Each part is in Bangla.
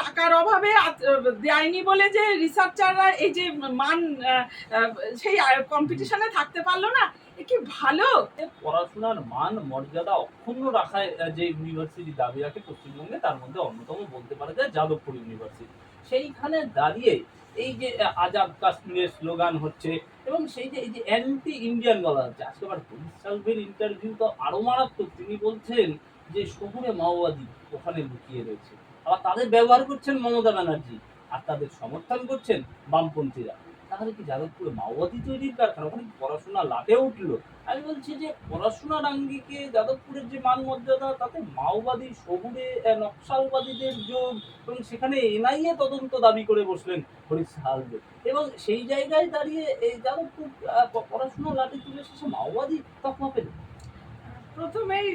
টাকার অভাবে দেয়নি বলে যে রিসার্চাররা এই যে মান সেই কম্পিটিশনে থাকতে পারল না, এ কি ভালো? পড়াশোনার মান, মর্যাদা অক্ষুণ্ণ রাখায় যে ইউনিভার্সিটি দাবি রাখে পশ্চিমবঙ্গে, তার মধ্যে অন্যতম বলতে পারা যায় যাদবপুর ইউনিভার্সিটি সেইখানে দাঁড়িয়ে এই যে আজাদ কাশ্মীরের স্লোগান হচ্ছে, এবং সেই যে, এই যে অ্যান্টি ইন্ডিয়ান বলা হচ্ছে আজকে আবার হরিশ সালভের ইন্টারভিউ তো আরও মারাত্মক, তিনি বলছেন যে শহুরে মাওবাদী ওখানে লুকিয়ে রয়েছে। আবার তাদের ব্যবহার করছেন মমতা ব্যানার্জি আর তাদের সমর্থন করছেন বামপন্থীরা। তাহলে কি যাদবপুরে মাওবাদী তৈরির কারখানা? ওখানে পড়াশোনা লাটে উঠল? আমি বলছি যে পড়াশোনার আঙ্গিকে যাদবপুরের যে মান মর্যাদা তাতে মাওবাদী শহুরে আহ, নকশালবাদীদের যোগ এবং সেখানে এনআইএ তদন্ত দাবি করে বসলেন হরিশ সালভে এবং সেই জায়গায় দাঁড়িয়ে এই যাদবপুর পড়াশোনা লাটে তুলে শেষে মাওবাদী তকমা পেল। প্রথমেই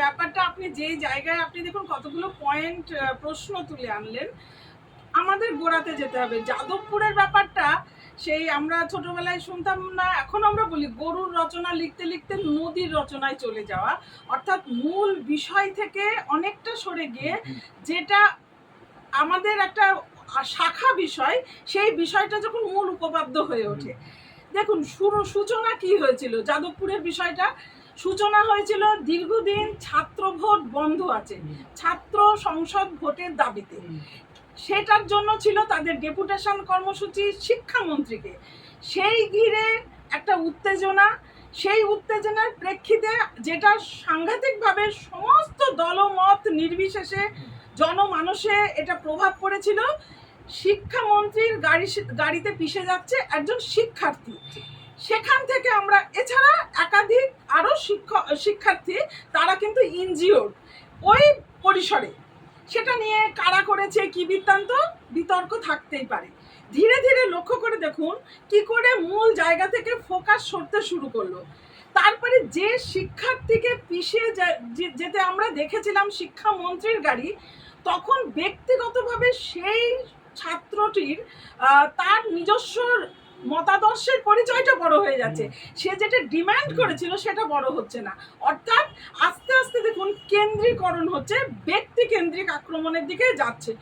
ব্যাপারটা আপনি যে জায়গায়, আপনি দেখুন কতগুলো পয়েন্ট প্রশ্ন তুলে আনলেন। আমাদের গোড়াতে যেতে হবে। যাদবপুরের ব্যাপারটা, সেই আমরা ছোটবেলায় শুনতাম না, এখন আমরা বলি গরুর রচনা লিখতে লিখতে নদীর রচনায় চলে যাওয়া। অর্থাৎ মূল বিষয় থেকে অনেকটা সরে গিয়ে যেটা আমাদের একটা শাখা বিষয়, সেই বিষয়টা যখন মূল উপপাদ্য হয়ে ওঠে। দেখুন, শুরু, সূচনা কি হয়েছিল? যাদবপুরের বিষয়টা সূচনা হয়েছিল দীর্ঘদিন ছাত্র ভোট বন্ধ আছে ছাত্র সংসদ ভোটের দাবিতে। সেটার জন্য ছিল তাদের ডেপুটেশন কর্মসূচি শিক্ষামন্ত্রীকে। সেই ঘিরে একটা উত্তেজনা সেই উত্তেজনার প্রেক্ষিতে যেটা সাংঘাতিকভাবে সমস্ত দলমত নির্বিশেষে জনমানসে এটা প্রভাব পড়েছিল শিক্ষামন্ত্রীর গাড়ি গাড়িতে পিষে যাচ্ছে একজন শিক্ষার্থী। সেখান থেকে আমরা, এছাড়া একাধিক আরও শিক্ষক, শিক্ষার্থী, তারা কিন্তু ইনজিওর ওই পরিসরে। সেটা নিয়ে কারা করেছে, কি বৃত্তান্ত, বিতর্ক থাকতেই পারে। ধীরে ধীরে লক্ষ্য করে দেখুন, কি করে মূল জায়গা থেকে ফোকাস সরতে শুরু করল। তারপরে যে শিক্ষার্থীকে পিছিয়ে যেতে আমরা দেখেছিলাম শিক্ষামন্ত্রীর গাড়ি, তখন ব্যক্তিগতভাবে সেই ছাত্রটির তার নিজস্ব মতাদর্শের পরিচয়টা বড় হয়ে যাচ্ছে। সে যেটা ডিমান্ড করেছিল সেটা বড় হচ্ছে না। অর্থাৎ আস্তে আস্তে দেখুন, কেন্দ্রীকরণ হচ্ছে ব্যক্তি কেন্দ্রিক আক্রমণের দিকে যাচ্ছে।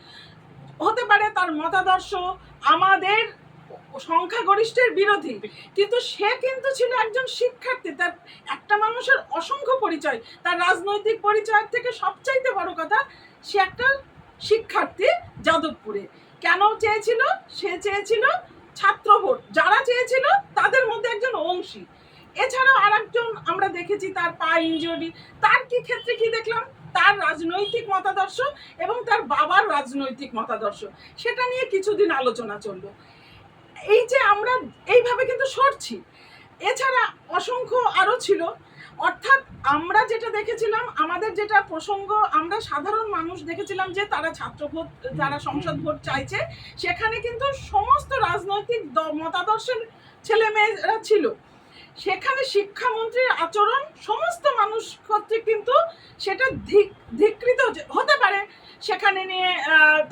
হতে পারে তার মতাদর্শ আমাদের সংখ্যাগরিষ্ঠের বিরোধী, কিন্তু সে কিন্তু ছিল একজন শিক্ষার্থী। তার একটা মানুষের অসংখ্য পরিচয়, তার রাজনৈতিক পরিচয়ের থেকে সবচাইতে বড় কথা, সে একটা শিক্ষার্থী যাদবপুরে। কেন চেয়েছিল? সে চেয়েছিল ছাত্র ভোট। যারা চেয়েছিল তাদের মধ্যে একজন অংশী। এছাড়াও আরেকজন আমরা দেখেছি তার পা ইঞ্জুরি তার কি ক্ষেত্রে কি দেখলাম? তার রাজনৈতিক মতাদর্শ এবং তার বাবার রাজনৈতিক মতাদর্শ। সেটা নিয়ে কিছুদিন আলোচনা চলল। এই যে আমরা এইভাবে কিন্তু সরছি। এছাড়া অসংখ্য আরও ছিল। অর্থাৎ আমরা যেটা দেখেছিলাম, আমাদের যেটা প্রসঙ্গ, আমরা সাধারণ মানুষ দেখেছিলাম যে তারা ছাত্র ভোট যারা সংসদ ভোট চাইছে, সেখানে কিন্তু সমস্ত রাজনৈতিক মতাদর্শের ছেলে মেয়েরা ছিল। সেখানে শিক্ষামন্ত্রীর আচরণ, সমস্ত মানুষ কর্তৃক কিন্তু সেটা ধিক- ধিকৃত হতে পারে। সেখানে নিয়ে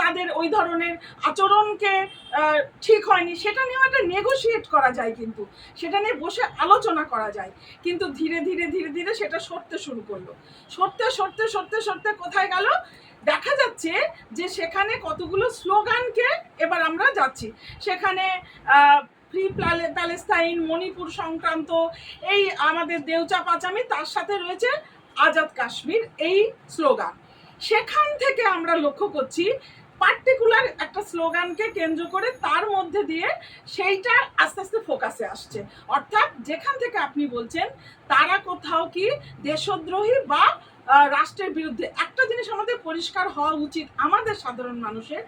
তাদের ওই ধরনের আচরণকে ঠিক হয়নি। সেটা নিয়েও একটা নেগোশিয়েট করা যায় কিন্তু। সেটা নিয়ে বসে আলোচনা করা যায়। কিন্তু ধীরে ধীরে ধীরে ধীরে সেটা সরতে শুরু করল। সরতে সরতে সরতে সরতে কোথায় গেল? দেখা যাচ্ছে যে সেখানে কতগুলো স্লোগানকে এবার আমরা যাচ্ছি। সেখানে ফ্রি প্যালেস্তাইন, মণিপুর সংক্রান্ত, এই আমাদের দেউচা পাচামি, তার সাথে রয়েছে আজাদ কাশ্মীর, এই স্লোগান। সেখান থেকে আমরা লক্ষ্য করছি পার্টিকুলার একটা স্লোগানকে কেন্দ্র করে তার মধ্যে দিয়ে সেইটা আস্তে আস্তে ফোকাসে আসছে। অর্থাৎ যেখান থেকে আপনি বলছেন, তারা কোথাও কি দেশদ্রোহী বা রাষ্ট্রের বিরুদ্ধে একটা জিনিস আমাদের পরিষ্কার হওয়া উচিত, আমাদের সাধারণ মানুষের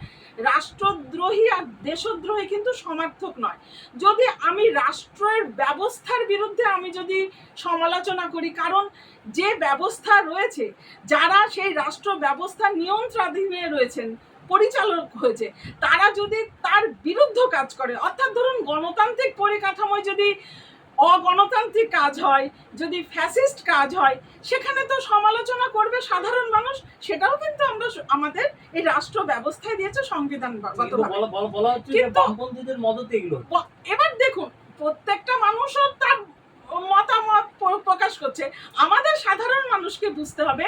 রাষ্ট্রদ্রোহী আর দেশদ্রোহী কিন্তু সমার্থক নয়। যদি আমি রাষ্ট্রের ব্যবস্থার বিরুদ্ধে আমি যদি সমালোচনা করি, কারণ যে ব্যবস্থা রয়েছে, যারা সেই রাষ্ট্র ব্যবস্থা নিয়ন্ত্রণাধীনে রয়েছেন, পরিচালক হয়েছে, তারা যদি তার বিরুদ্ধ কাজ করে, অর্থাৎ ধরুন গণতান্ত্রিক পরিকাঠামোয় যদি অগণতান্ত্রিক কাজ হয় যদি ফ্যাসিস্ট কাজ হয় সেখানে তো সমালোচনা করবে সাধারণ মানুষ সেটাও কিন্তু আমরা আমাদের এই রাষ্ট্র ব্যবস্থায় দিয়েছে সংবিধান এবার দেখুন প্রত্যেকটা মানুষও তার মতামত প্রকাশ করছে। আমাদের সাধারণ মানুষকে বুঝতে হবে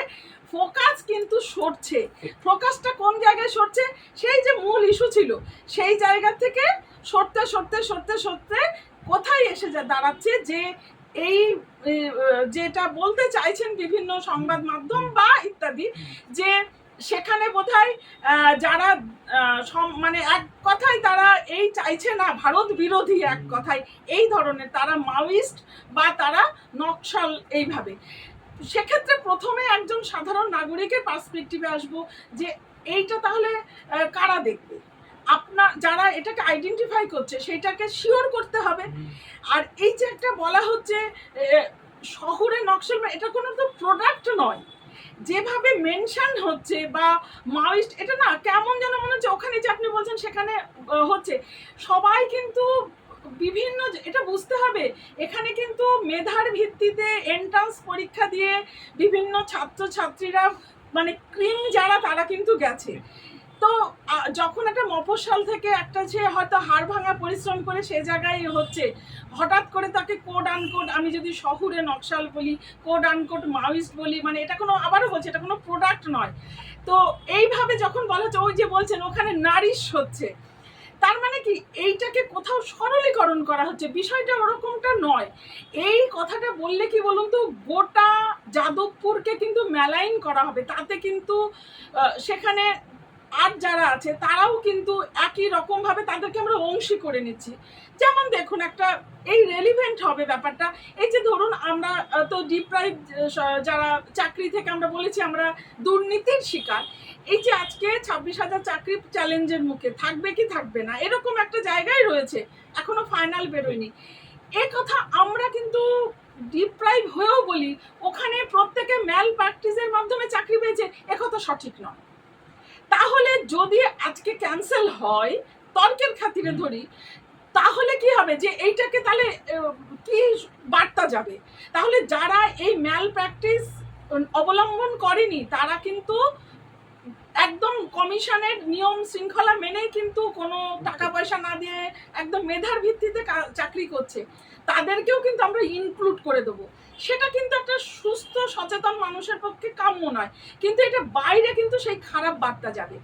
ফোকাস কিন্তু সরছে। ফোকাসটা কোন জায়গায় সরছে? সেই যে মূল ইস্যু ছিল সেই জায়গা থেকে সরতে সরতে সরতে সরতে কোথায় এসে যা দাঁড়াচ্ছে যে এই যেটা বলতে চাইছেন বিভিন্ন সংবাদ মাধ্যম বা ইত্যাদি, যে সেখানে বোধহয় যারা মানে এক কথায় তারা এই চাইছে না, ভারত বিরোধী এক কথায়, এই ধরনের তারা মাওয়িস্ট বা তারা নকশাল এইভাবে। সেক্ষেত্রে প্রথমে একজন সাধারণ নাগরিকের পার্সপেক্টিভে আসব যে এইটা তাহলে কারা দেখবে? আপনার যারা এটাকে আইডেন্টিফাই করছে সেটাকে শিওর করতে হবে। আর এই যে একটা বলা হচ্ছে শহরে নকশাল বা এটা কোনো তো প্রোডাক্ট নয়। যেভাবে মেনশন হচ্ছে বা মাওয়িস্ট এটা না কেমন যেন মনে হচ্ছে ওখানে যে আপনি বলছেন সেখানে হচ্ছে। সবাই কিন্তু বিভিন্ন এটা বুঝতে হবে এখানে কিন্তু মেধার ভিত্তিতে এন্ট্রান্স পরীক্ষা দিয়ে বিভিন্ন ছাত্রছাত্রীরা মানে ক্রিম যারা তারা কিন্তু গেছে। তো যখন একটা মফস্বল থেকে একটা যে হয়তো হাড় ভাঙা পরিশ্রম করে সে জায়গায় হচ্ছে, হঠাৎ করে তাকে কোড আনকোড আমি যদি শহুরে নকশাল বলি কোড আনকোড মাওয়িস্ট বলি মানে এটা কোনো, আবারও বলছে, এটা কোনো প্রোডাক্ট নয়। তো এইভাবে যখন বলা হচ্ছে, ওই যে বলছেন, ওখানে নারিশ হচ্ছে। তার মানে কি, এইটাকে কোথাও সরলীকরণ করা হচ্ছে, বিষয়টা ওরকমটা নয়। এই কথাটা বললে কি বলুন তো, গোটা যাদবপুরকে কিন্তু মেলাইন করা হবে। তাতে কিন্তু সেখানে আর যারা আছে, তারাও কিন্তু একই রকম ভাবে তাদেরকে আমরা অংশী করে নিচ্ছি। যেমন দেখুন একটা, এই রেলিভেন্ট হবে ব্যাপারটা, এই যে ধরুন আমরা তো ডিপ্রাইভ যারা চাকরি থেকে আমরা বলেছি আমরা দুর্নীতির শিকার। এই যে আজকে ছাব্বিশ হাজার চাকরি চ্যালেঞ্জের মুখে, থাকবে কি থাকবে না, এরকম একটা জায়গায় রয়েছে, এখনও ফাইনাল বেরোয়নি। এ কথা আমরা কিন্তু ডিপ্রাইভ হয়েও বলি, ওখানে প্রত্যেকে ম্যাল প্র্যাকটিসের মাধ্যমে চাকরি পেয়েছে, এ কথা সঠিক নয়। তাহলে যদি আজকে ক্যান্সেল হয় তর্কের খাতিরে ধরি তাহলে কি হবে? যে এইটাকে তাহলে কি বার্তা যাবে? তাহলে যারা এই ম্যাল প্র্যাকটিস অবলম্বন করেনি তারা কিন্তু একদম কমিশনের নিয়ম শৃঙ্খলা মেনেই কিন্তু কোনো টাকা পয়সা না দিয়ে একদম মেধার ভিত্তিতে চাকরি করছে। তাদেরকেও কিন্তু আমরা ইনক্লুড করে দেবো। সেটা কিন্তু একটা সুস্থ, সচেতন মানুষের পক্ষে কাম্য নয়। কিন্তু এটা বাইরে কিন্তু সেই খারাপ বার্তা যাবে।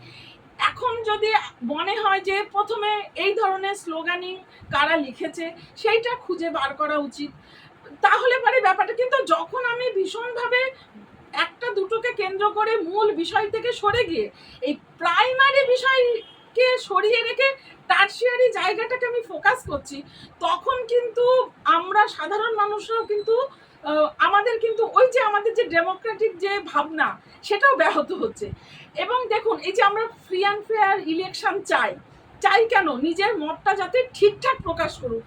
এখন যদি মনে হয় যে প্রথমে এই ধরনের স্লোগানিং কারা লিখেছে, সেইটা খুঁজে বার করা উচিত। তাহলে পারে ব্যাপারটা, কিন্তু যখন আমি ভীষণভাবে একটা দুটোকে কেন্দ্র করে মূল বিষয় থেকে সরে গিয়ে, এই প্রাইমারি বিষয়কে সরিয়ে রেখে টার্সিয়ারি জায়গাটাকে আমি ফোকাস করছি, তখন কিন্তু আমরা সাধারণ মানুষরাও কিন্তু আমাদের কিন্তু ওই যে আমাদের যে ডেমোক্রেটিক যে ভাবনা, সেটাও ব্যাহত হচ্ছে। এবং দেখুন, এই যে আমরা ফ্রি অ্যান্ড ফেয়ার ইলেকশন চাই চাই কেন? নিজের মতটা যাতে ঠিকঠাক প্রকাশ করুক।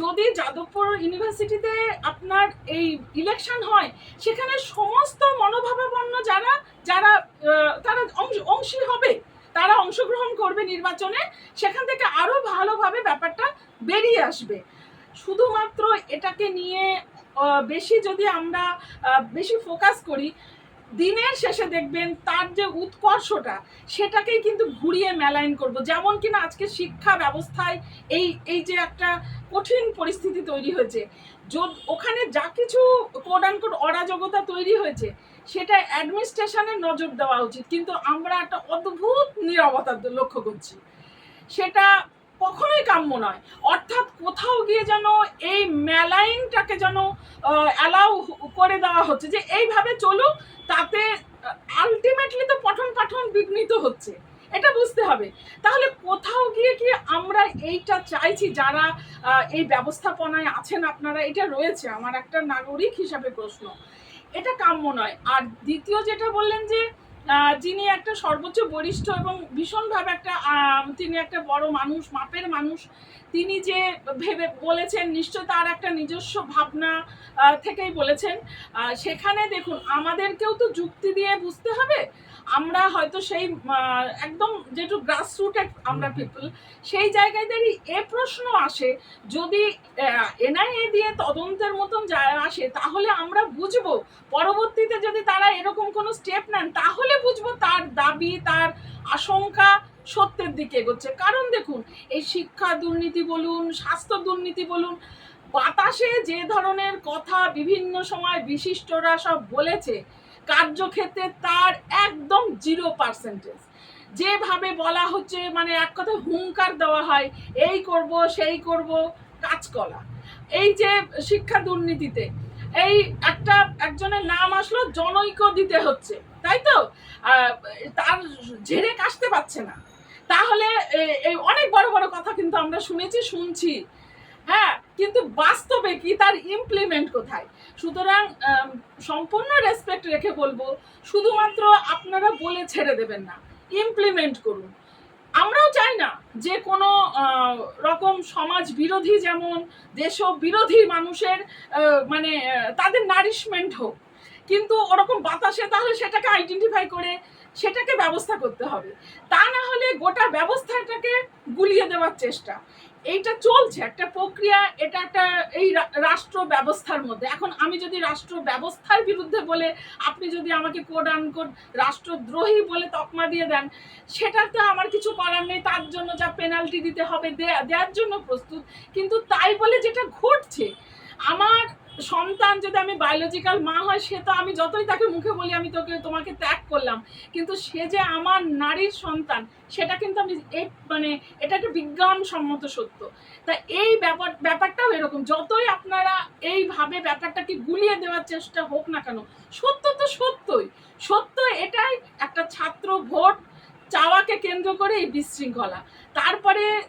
যদি যাদবপুর ইউনিভার্সিটিতে আপনার এই ইলেকশন হয়, সেখানে সমস্ত মনোভাবাপন্ন যারা যারা তারা অংশ হবে, তারা অংশগ্রহণ করবে নির্বাচনে, সেখান থেকে আরও ভালোভাবে ব্যাপারটা বেরিয়ে আসবে। শুধুমাত্র এটাকে নিয়ে বেশি যদি আমরা বেশি ফোকাস করি, দিনের শেষে দেখবেন তার যে উৎকর্ষটা, সেটাকেই কিন্তু ঘুরিয়ে মেলাইন করব। যেমন কিনা আজকে শিক্ষা ব্যবস্থায় এই এই যে একটা কঠিন পরিস্থিতি তৈরি হয়েছে ওখানে যা কিছু কোড কোড অরাজকতা তৈরি হয়েছে, সেটা অ্যাডমিনিস্ট্রেশনের নজর দেওয়া উচিত। কিন্তু আমরা একটা অদ্ভুত নিরবতা লক্ষ্য করছি। সেটা কখনোই কাম্য নয়। অর্থাৎ কোথাও গিয়ে যেন এই মেলাইনটাকে যেন অ্যালাউ করে দেওয়া হচ্ছে যে এইভাবে চলুক, তাতে আলটিমেটলি তো পঠন পাঠন বিঘ্নিত হচ্ছে। এটা বুঝতে হবে। তাহলে কোথাও গিয়ে কি আমরা এইটা চাইছি, যারা এই ব্যবস্থাপনায় আছেন আপনারা, এটা রয়েছে আমার একটা নাগরিক হিসাবে প্রশ্ন। এটা কাম্য নয়। আর দ্বিতীয় যেটা বললেন যে যিনি একটা সর্বোচ্চ বরিষ্ঠ এবং ভীষণভাবে একটা তিনি একটা বড় মানুষ, মাপের মানুষ। তিনি যে ভেবে বলেছেন, নিশ্চয় তার একটা নিজস্ব ভাবনা থেকেই বলেছেন। সেখানে দেখুন, আমাদেরকেও তো যুক্তি দিয়ে বুঝতে হবে। আমরা হয়তো সেই একদম যেটু গ্রাসরুটেড আমরা পিপল সেই জায়গায় দাঁড়িয়ে এ প্রশ্ন আসে যদি এনআইএ দিয়ে তদন্তের মতন যায় আসে তাহলে আমরা বুঝব পরবর্তীতে যদি তারা এরকম কোনো স্টেপ নেন তাহলে বুঝব তার দাবি তার আশঙ্কা সত্যের দিকে এগোচ্ছে। কারণ দেখুন এই শিক্ষা দুর্নীতি বলুন স্বাস্থ্য দুর্নীতি বলুন বাতাসে যে ধরনের কথা বিভিন্ন সময় বিশিষ্টরা সব বলেছে কার্যক্ষেত্রে তার একদম জিরো পার্সেন্টেজ। যেভাবে বলা হচ্ছে মানে এক কথায় হুঙ্কার দেওয়া হয়, এই করব, সেই করব কাজ করা এই যে শিক্ষা দুর্নীতিতে, এই একটা, একজনের নাম আসলো, জনৈক দিতে হচ্ছে, তাই তো? তার ঝেড়ে কাশতে পারছে না। তাহলে এই অনেক বড় বড় কথা কিন্তু আমরা শুনেছি, শুনছি। হ্যাঁ কিন্তু বাস্তবে কি তার ইমপ্লিমেন্ট কোথায়? সুতরাং সম্পূর্ণ রেসপেক্ট রেখে বলব, শুধুমাত্র আপনারা বলে ছেড়ে দেবেন না ইমপ্লিমেন্ট করুন। আমরাও চাই না যে কোনো রকম সমাজ বিরোধী যেমন দেশ বিরোধী মানুষের মানে তাদের নারিশমেন্ট হোক। কিন্তু ওরকম বাতাসে তাহলে সেটাকে আইডেন্টিফাই করে সেটাকে ব্যবস্থা করতে হবে। তা না হলে গোটা ব্যবস্থাটাকে গুলিয়ে দেওয়ার চেষ্টা। এইটা চলছে, একটা প্রক্রিয়া, এটা একটা এই রাষ্ট্র ব্যবস্থার মধ্যে। এখন আমি যদি রাষ্ট্র ব্যবস্থার বিরুদ্ধে বলে, আপনি যদি আমাকে কোড আনকোড রাষ্ট্রদ্রোহী বলে তকমা দিয়ে দেন সেটা তো আমার কিছু করার নেই, তার জন্য যা পেনাল্টি দিতে হবে দেওয়ার জন্য প্রস্তুত। কিন্তু তাই বলে যেটা ঘটছে, আমার সন্তান যদি আমি বায়োলজিক্যাল মা হয়, সে তো আমি যতই তাকে মুখে বলি, আমি তোকে, তোমাকে ত্যাগ করলাম। কিন্তু সে যে আমার নারীর সন্তান, সেটা কিন্তু আমি এই মানে এটা একটা বিজ্ঞানসম্মত সত্য। তা এই ব্যাপার, ব্যাপারটাও এরকম। যতই আপনারা এইভাবে ব্যাপারটাকে গুলিয়ে দেওয়ার চেষ্টা হোক না কেন, সত্য তো সত্যই। সত্য এটাই একটা ছাত্র ভোট চাওয়াকে কেন্দ্র করে এই বিশৃঙ্খলা। তারপরে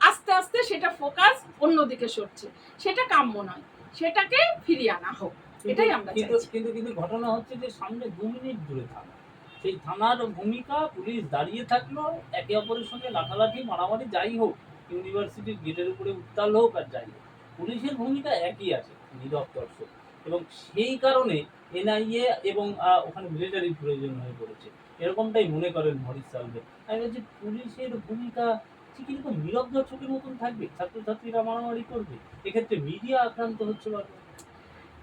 আস্তে আস্তে সেটা ফোকাস অন্যদিকে সরছে। সেটা কাম্য নয়। সেটাকে ফিরিয়ে আনা হোক। এটাই আমরা কিন্তু চাইছি। কিন্তু কিন্তু ঘটনা হচ্ছে যে সামনে দু মিনিট দূরে থানা সেই থানার ভূমিকা পুলিশ দাঁড়িয়ে থাকল একে অপরের সঙ্গে লাঠালাঠি মারামারি যাই হোক ইউনিভার্সিটির গেটের উপরে উত্তাল হোক আর যাই হোক। পুলিশের ভূমিকা একই আছে নীরব দর্শক। এবং সেই কারণে এনআইএ এবং ওখানে মিলিটারির প্রয়োজন হয়ে পড়েছে। এরকমটাই মনে করেন মরিস সালভে। আমি বলছি পুলিশের ভূমিকা ঠিক এরকম নীরব দর্শকের মতন থাকবে? ছাত্রছাত্রীরা মারামারি করবে। এক্ষেত্রে মিডিয়া আক্রান্ত হচ্ছে বারবার।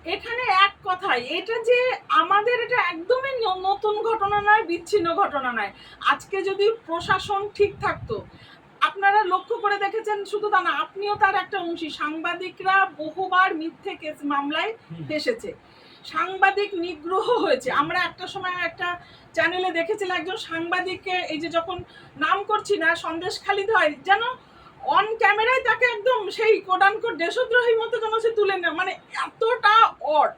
এখানে এক কথাই এটা যে আমাদের এটা একদমই নতুন ঘটনা নয় বিচ্ছিন্ন ঘটনা নয়। আজকে যদি প্রশাসন ঠিক থাকতো আপনারা লক্ষ্য করে দেখেছেন শুধু তা না আপনিও তার একটা অংশী। সাংবাদিকরা বহুবার মিথ্যে কেস মামলায়। ফেসেছে। সাংবাদিক নিগ্রহ হয়েছে। আমরা একটা সময় একটা চ্যানেলে দেখেছিলাম, একজন সাংবাদিককে এই যে যখন নাম করছি না, সন্দেশ খালিদ হয়, যেন অন ক্যামেরায় তাকে একদম সেই কোডান কোড দেশদ্রোহীর মতো যেন সে তুলে নেয়। মানে এতটা অট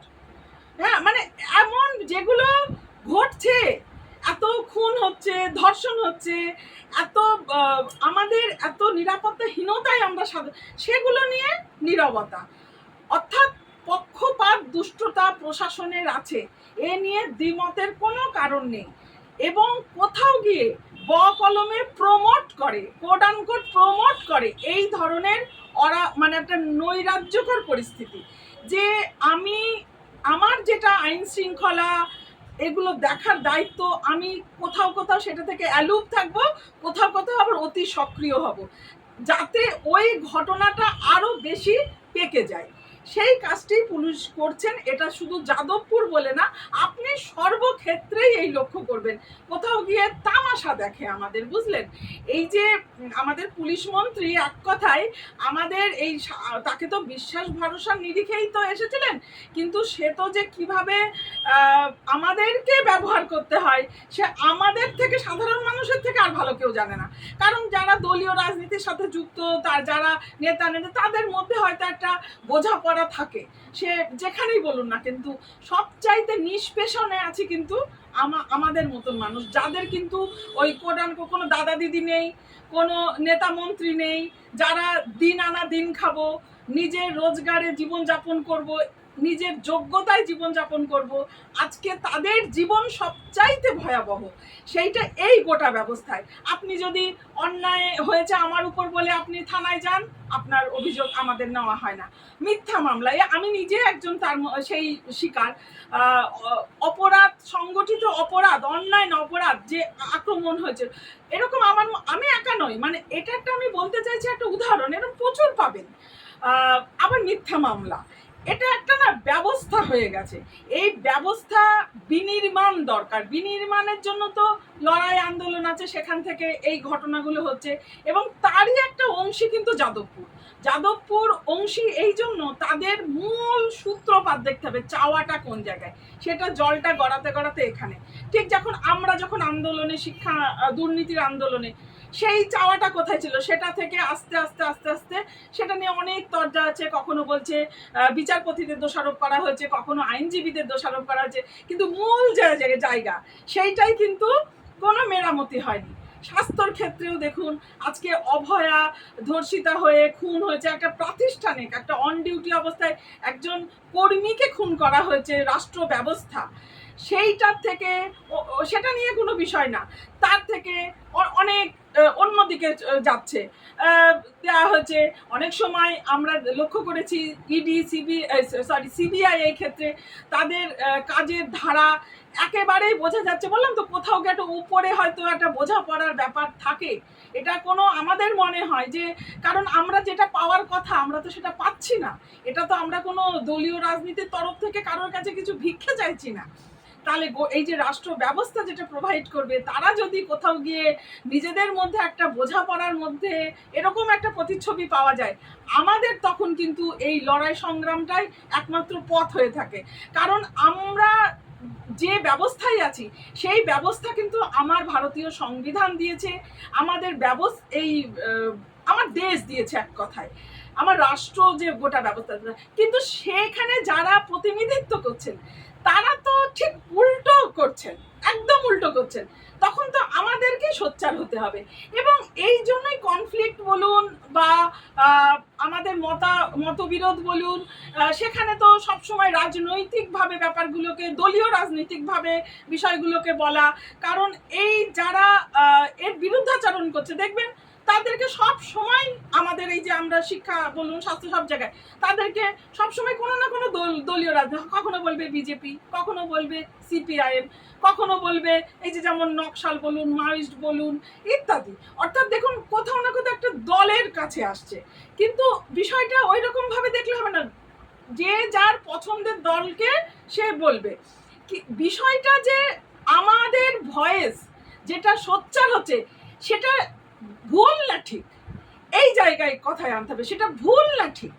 হ্যাঁ মানে এমন যেগুলো ঘটছে, এত খুন হচ্ছে, ধর্ষণ হচ্ছে, এত আমাদের এত নিরাপত্তাহীনতায় আমরা সেগুলো নিয়ে নীরবতা। অর্থাৎ পক্ষপাত, দুষ্টতা প্রশাসনের আছে। এ নিয়ে দ্বিমতের কোনো কারণ নেই। এবং কোথাও গিয়ে ব কলমে প্রমোট করে কোড আনকোড প্রমোট করে এই ধরনের অরা মানে একটা নৈরাজ্যকর পরিস্থিতি। যে আমি, আমার যেটা আইন শৃঙ্খলা এগুলো দেখার দায়িত্ব, আমি কোথাও কোথাও সেটা থেকে অ্যালুপ থাকব, কোথাও কোথাও আবার অতি সক্রিয় হব। যাতে ওই ঘটনাটা আরও বেশি পেকে যায়। সেই কাজটি পুলিশ করছেন, এটা শুধু যাদবপুর বলে না, আপনি সর্বক্ষেত্রেই এই লক্ষ্য করবেন। কোথাও গিয়ে তামাশা দেখে আমাদের, বুঝলেন? এই যে আমাদের পুলিশ মন্ত্রী এক কথায় আমাদের এই তাকে তো বিশ্বাস ভরসার নিরিখেই তো এসেছিলেন, কিন্তু সে তো যে কীভাবে আমাদেরকে ব্যবহার করতে হয়, সে আমাদের থেকে, সাধারণ মানুষের থেকে আর ভালো কেউ জানে না। কারণ যারা দলীয় রাজনীতির সাথে যুক্ত, তার যারা নেতা নেতা, তাদের মধ্যে হয়তো একটা বোঝাপড়া থাকে, সে যেখানেই বলুন না কিন্তু সবচাইতে নিষ্পেষণে আছে কিন্তু আমাদের মতন মানুষ, যাদের কিন্তু ওই কোডান কোনো দাদা দিদি নেই, কোনো নেতা মন্ত্রী নেই, যারা দিন আনা দিন খাব নিজের রোজগারে জীবনযাপন করব, নিজের যোগ্যতায় জীবনযাপন করব, আজকে তাদের জীবন সবচাইতে ভয়াবহ। সেইটা এই গোটা ব্যবস্থায়। আপনি যদি অন্যায় হয়েছে আমার উপর বলে আপনি থানায় যান, আপনার অভিযোগ আমাদের নেওয়া হয় না। মিথ্যা মামলা এ আমি নিজে একজন তার সেই শিকার। অপরাধ, সংগঠিত অপরাধ, অন্যায় অপরাধ, যে আক্রমণ হয়েছে, এরকম আমার, আমি একা নই। মানে এটা একটা আমি বলতে চাইছি একটা উদাহরণ, এরকম প্রচুর পাবেন। আবার মিথ্যা মামলা। এটা একটা না ব্যবস্থা হয়ে গেছে। এই ব্যবস্থা বিনির্মাণ দরকার। বিনির্মাণের জন্য তো লড়াই আন্দোলন আছে, সেখান থেকে এই ঘটনাগুলো হচ্ছে। এবং তারই একটা অংশী কিন্তু যাদবপুর। যাদবপুর অংশী এই জন্য তাদের মূল সূত্রপাত দেখতে হবে, চাওয়াটা কোন জায়গায়? সেটা জলটা গড়াতে গড়াতে এখানে। ঠিক যখন আমরা যখন আন্দোলনে, শিক্ষা, দুর্নীতির আন্দোলনে সেই চাওয়াটা কোথায় ছিল? সেটা থেকে আস্তে আস্তে আস্তে আস্তে সেটা নিয়ে অনেক তর্জা আছে। কখনো বলছে বিচারপতিদের দোষারোপ করা হয়েছে, কখনো আইনজীবীদের দোষারোপ করা হয়েছে। কিন্তু মূল যে জায়গা, সেইটাই কিন্তু কোনো মেরামতি হয়নি। স্বাস্থ্যর ক্ষেত্রেও দেখুন, আজকে অভয়া ধর্ষিতা হয়ে খুন হয়েছে। একটা প্রাতিষ্ঠানিক, একটা অন ডিউটি অবস্থায় একজন কর্মীকে খুন করা হয়েছে রাষ্ট্র ব্যবস্থা সেইটার থেকে সেটা নিয়ে কোনো বিষয় না। তার থেকে অনেক অন্যদিকে যাচ্ছে। দেওয়া হয়েছে, অনেক সময় আমরা লক্ষ্য করেছি ইডি সিবি সরি সিবিআই এই ক্ষেত্রে তাদের কাজের ধারা একেবারেই বোঝা যাচ্ছে। বললাম তো, কোথাও একটা উপরে হয়তো একটা বোঝাপড়ার ব্যাপার থাকে। এটা কোনো আমাদের মনে হয় যে, কারণ আমরা যেটা পাওয়ার কথা, আমরা তো সেটা পাচ্ছি না। এটা তো আমরা কোনো দলীয় রাজনীতির তরফ থেকে কারোর কাছে কিছু ভিক্ষে চাইছি না। তাহলে এই যে রাষ্ট্র ব্যবস্থা যেটা প্রোভাইড করবে, তারা যদি কোথাও গিয়ে নিজেদের মধ্যে একটা বোঝাপড়ার মধ্যে এরকম একটা প্রতিচ্ছবি পাওয়া যায়, আমাদের তখন কিন্তু এই লড়াই সংগ্রামটাই একমাত্র পথ হয়ে থাকে। কারণ আমরা যে ব্যবস্থায় আছি, সেই ব্যবস্থা কিন্তু আমার ভারতীয় সংবিধান দিয়েছে, আমাদের ব্যবস্থা এই আমার দেশ দিয়েছে এক কথায়। আমার রাষ্ট্র যে গোটা ব্যবস্থা কিন্তু সেখানে যারা প্রতিনিধিত্ব করছেন তারা তো ঠিক উল্টো করছেন, একদম উল্টো করছেন। তখন তো আমাদেরকেই সোচ্চার হতে হবে। এবং এই জন্যই কনফ্লিক্ট বলুন বা আমাদের মতা, মতবিরোধ বলুন সেখানে তো সবসময় রাজনৈতিকভাবে ব্যাপারগুলোকে, দলীয় রাজনৈতিকভাবে বিষয়গুলোকে বলা। কারণ এই যারা এর বিরুদ্ধাচরণ করছে, দেখবেন তাদেরকে সব সময় আমাদের এই যে আমরা শিক্ষা বলুন, স্বাস্থ্য সব জায়গায়, তাদেরকে সব সময় কোনো না কোনো দল, দলীয় রাজনীতি, কখনো বলবে বিজেপি, কখনো বলবে সিপিআইএম, কখনো বলবে এই যে যেমন নকশাল বলুন, মাওয়িস্ট বলুন, ইত্যাদি। অর্থাৎ দেখুন, কোথাও না কোথাও একটা দলের কাছে আসছে। কিন্তু বিষয়টা ওই রকম ভাবে দেখলে হবে না। যে যার পছন্দের দলকে সে বলবে। বিষয়টা যে আমাদের ভয়েস যেটা সোচ্চার হচ্ছে, সেটা ভুল না ঠিক? এই জায়গায় কথায় আনতে হবে সেটা ভুল না ঠিক?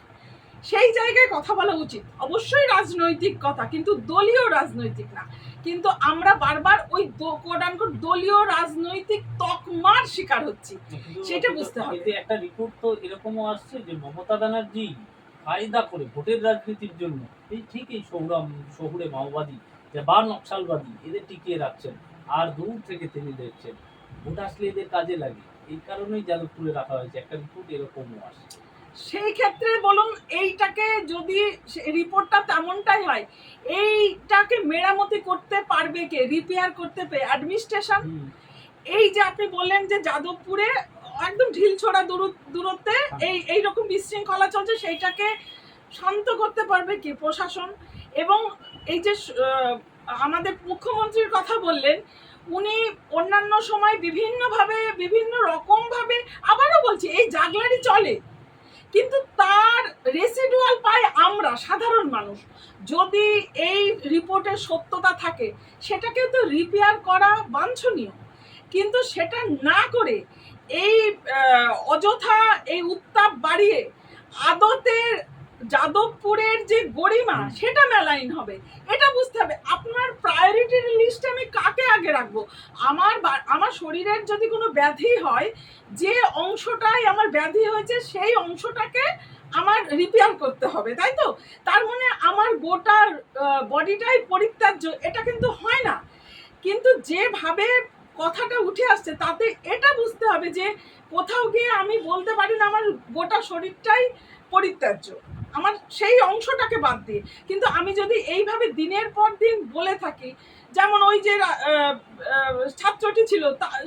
সেই জায়গায় কথা বলা উচিত। অবশ্যই রাজনৈতিক কথা কিন্তু দলীয় রাজনৈতিক না। কিন্তু আমরা বারবার ওই কোড আনকোড দলীয় রাজনৈতিক তকমার শিকার হচ্ছি। সেটা বুঝতে হবে। একটা রিপোর্ট তো এরকমও আসছে যে মমতা ব্যানার্জি ফায়দা করে ভোটের রাজনীতির জন্য এই ঠিক এই সৌরাম শহুরে মাওবাদী বা নকশালবাদী এদের টিকিয়ে রাখছেন। আর দূর থেকে তিনি দেখছেন। ভোট আসলে এদের কাজে লাগে। এই কারণেই যাদবপুরে রাখা হয়েছে একটা রিপোর্ট এরকমও আসছে। সেই ক্ষেত্রে বলুন এইটাকে যদি রিপোর্টটা তেমনটাই হয় এইটাকে মেরামতি করতে পারবে কে? রিপেয়ার করতে পে অ্যাডমিনিস্ট্রেশন এই যে আপনি বললেন যে যাদবপুরে একদম ঢিলছোড়া দূর- দূরত্বে এই এই রকম বিশৃঙ্খলা চলছে সেইটাকে শান্ত করতে পারবে কি? প্রশাসন। এবং এই যে আমাদের মুখ্যমন্ত্রীর কথা বললেন উনি অন্যান্য সময় বিভিন্নভাবে, বিভিন্ন রকমভাবে আবারও বলছি, এই জাগলারি চলে। কিন্তু তার রেসিডুয়াল পাই আমরা, সাধারণ মানুষ। যদি এই রিপোর্টের সত্যতা থাকে, সেটাকে তো রিপেয়ার করা বাঞ্ছনীয়। কিন্তু সেটা না করে এই অযথা এই উত্তাপ বাড়িয়ে আদতের যাদবপুরের যে গরিমা সেটা মেলাইন হবে। এটা বুঝতে হবে আপনার প্রায়োরিটির লিস্টে আমি কাকে আগে রাখব? আমার আমার শরীরের যদি কোনো ব্যাধি হয় যে অংশটাই আমার ব্যাধি হয়েছে সেই অংশটাকে আমার রিপেয়ার করতে হবে তাই তো? তার মানে আমার গোটার বডিটাই পরিত্যাজ্য এটা কিন্তু হয় না। কিন্তু যেভাবে কথাটা উঠে আসছে তাতে এটা বুঝতে হবে যে কোথাও গিয়ে আমি বলতে পারি না আমার গোটা শরীরটাই পরিত্যাজ্য। আমার সেই অংশটাকে বাদ দিয়ে। কিন্তু আমি যদি এইভাবে দিনের পর দিন বলে থাকি, যেমন ওই যে ছাত্রটি ছিল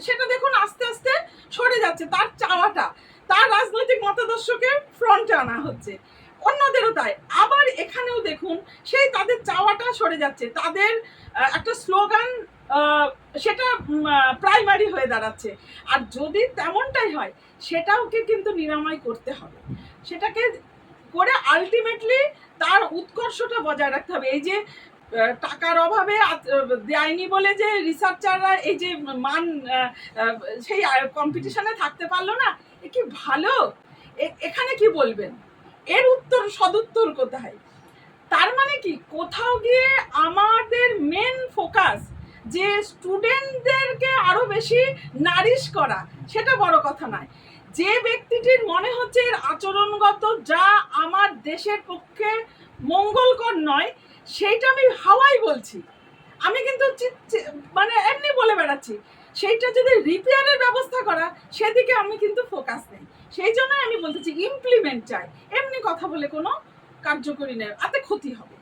সেটা দেখুন আস্তে আস্তে সরে যাচ্ছে, তার চাওয়াটা, তার রাজনৈতিক মতাদর্শকে ফ্রন্টে আনা হচ্ছে। অন্যদেরও তাই। আবার এখানেও দেখুন, সেই তাদের চাওয়াটা সরে যাচ্ছে, তাদের একটা স্লোগান সেটা প্রাইমারি হয়ে দাঁড়াচ্ছে। আর যদি তেমনটাই হয়, সেটাওকে কিন্তু নিরাময় করতে হবে। সেটাকে করে আলটিমেটলি তার উৎকর্ষটা বজায় রাখতে হবে। এই যে টাকার অভাবে দেয়নি বলে যে রিসার্চাররা এই যে মান সেই কম্পিটিশনে থাকতে পারল না, এ কি ভালো? এখানে কি বলবেন? এর উত্তর, সদুত্তর কোথায়? তার মানে কি? কোথাও গিয়ে আমাদের মেন ফোকাস যে স্টুডেন্টদেরকে আরও বেশি নারিশ করা, সেটা বড় কথা নয়। যে ব্যক্তিটির মনে হচ্ছে এর আচরণগত যা আমার দেশের পক্ষে মঙ্গলকর নয়, সেইটা আমি হাওয়াই বলছি। আমি কিন্তু মানে এমনি বলে বেড়াচ্ছি, সেইটা যদি রিপেয়ারের ব্যবস্থা করা, সেদিকে আমি কিন্তু ফোকাস নেই। সেই জন্য আমি বলতেছি ইমপ্লিমেন্ট চাই। এমনি কথা বলে কোনো কার্যকরী নেই তাতে ক্ষতি হবে।